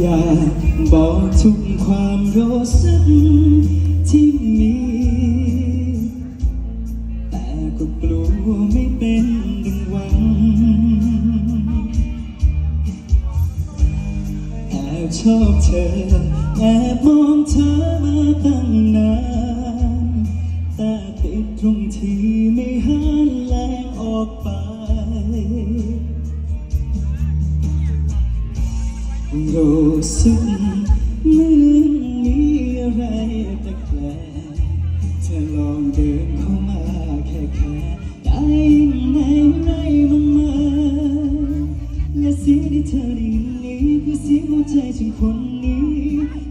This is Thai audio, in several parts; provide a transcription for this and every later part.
อยากบอกทุกความรู้สึกที่มี แต่ก็กลัวไม่เป็นดังหวังแอบชอบเธอแอบมองเธอมาตั้งนานแต่ติดตรงที่ไม่หันแรงออกไป รู้สึกเหมือนมีอะไรแปลกๆเธอลองเดินเข้ามาแค่แค่ได้ยินไหมไรบ้างไหมและเสียงที่เธอได้ยินนี้คือเสียงหัวใจฉันคนนี้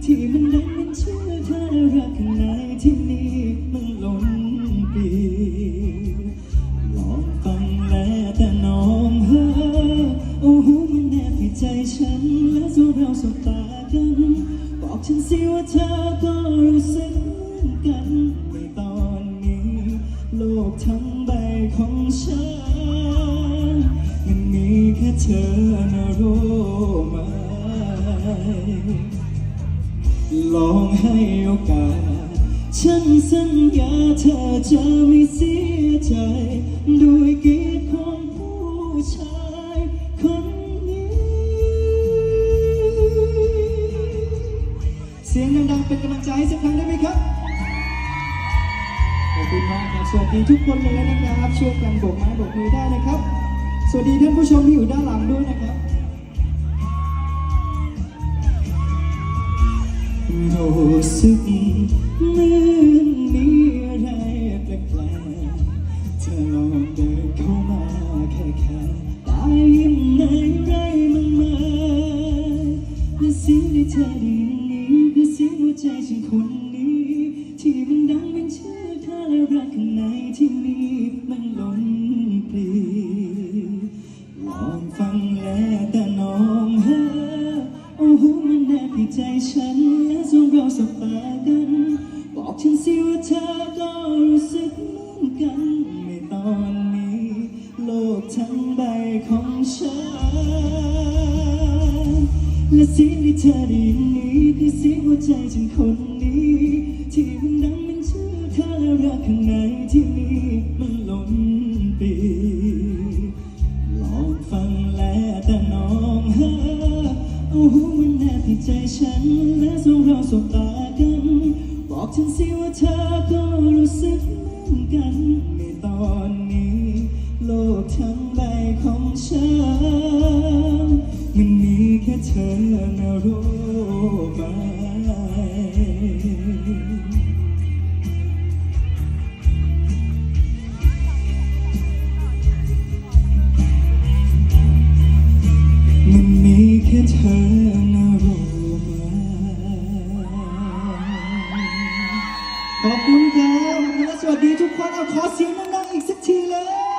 ที่มันดังมันเชื่อเธอรักขนางในที่นี่ ฉันและส่วนเราสบตากัน บอกฉันสิว่าเธอก็รู้สึกเหมือนกันในตอนนี้ โลกทั้งใบของฉัน มันมีแค่เธอนะรู้ไหมลองให้โอกาส ฉันสัญญาเธอจะไม่เสียใจ ด้วยกียรติของ ดังๆเป็นกำลังใจให้สักครั้งได้ไหมครับ ขอบคุณมากครับ สวัสดีทุกคนเลยนะครับ ช่วยกันโบกไม้โบกมือได้นะครับ สวัสดีท่านผู้ชมที่อยู่ด้านหลังด้วยนะครับรู้สึกเหมือนมีอะไรแปลกๆเธอลองเดินเข้ามาแค่แค่ได้ยินในไรมันมาและสียงที่เธอได้ สียงหัวใจฉันคนนี้ ที่มันดังเป็นชื่อเธอและรักข้างในที่มีมันล้นปลีลองฟังแล้วแต่น้องเฮอโอ้โหมันแนบที่ใจฉันและส่วนเราสบตากัน บอกฉันสิว่าเธอก็รู้สึกเหมือนกันในตอนนี้ โลกทั้งใบของฉัน เสียงที่เธอได้ยินนี้คือเสียงหัวใจฉันคนนี้ ที่มันดังเป็นชื่อเธอและรักข้างในที่มีมันล้นปีลองฟังแล้วแต่น้องเฮอโอ้โหมันแนบที่ใจฉัน และส่งเราสบตากัน บอกฉันสิว่าเธอก็รู้สึกเหมือนกันในตอนนี้ โลกทั้ง รู้ไหมมันมีแค่เธอนะรู้ไหมขอบคุณครับและสวัสดีทุกคน เอาขอเสียงดังๆอีกสักทีเลย